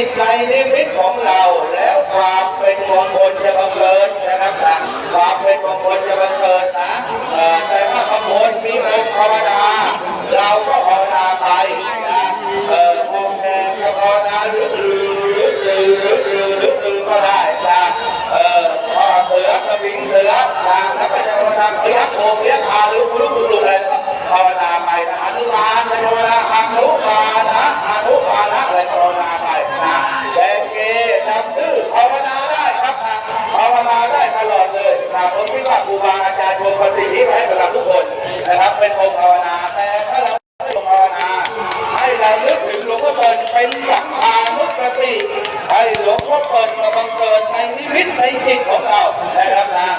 จิตในนิมิตของเราแล้วความเป็นมงคลจะบังเกิด รูบาอาจารย์ชมปฏิทินให้กับเราทุกคนนะครับ เป็นองค์ภาวนาแต่ถ้าเราให้ภาวนาให้เรานึกถึงหลวงพ่อเปิดเป็นสังขานุสติให้หลวงพ่อเปิดมาบังเกิดในนิมิตในจิตของเรานะครับนะ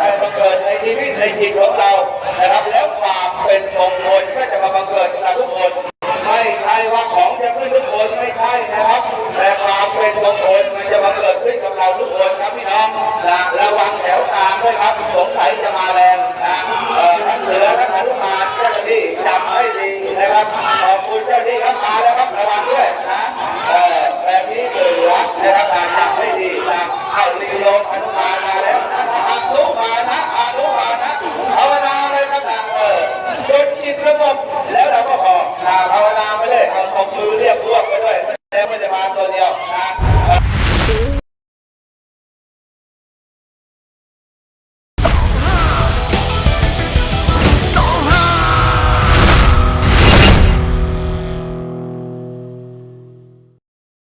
ให้บังเกิดในนิมิตในจิตของเรานะครับ แล้วความเป็นมงคลก็จะมาบังเกิดกับเราทุกคนไม่ใช่ว่าของจะขึ้นทุกคนไม่ใช่นะครับ แต่ความเป็นมงคลมันจะมาเกิดขึ้นกับเราทุกคนครับพี่น้องนะ ด้วยครับ สงสัยจะมาแรงนะทั้งเสือทั้งหนุมาเจ้าหน้าที่จำให้ดีนะครับขอบคุณเจ้าหน้าที่ครับมาแล้วครับระวังด้วยนะแบบนี้เสือนะครับจำให้ดีนะเอาลิงลงหนุมามาแล้วนะอนุมานะอนุมานะภาวนาเลยครับนะเออจนจิตสงบแล้วเราก็พอนะภาวนาไปเลยเอาตบมือเรียกพวกไปด้วยแล้วมันจะมาตัวเดียวนะ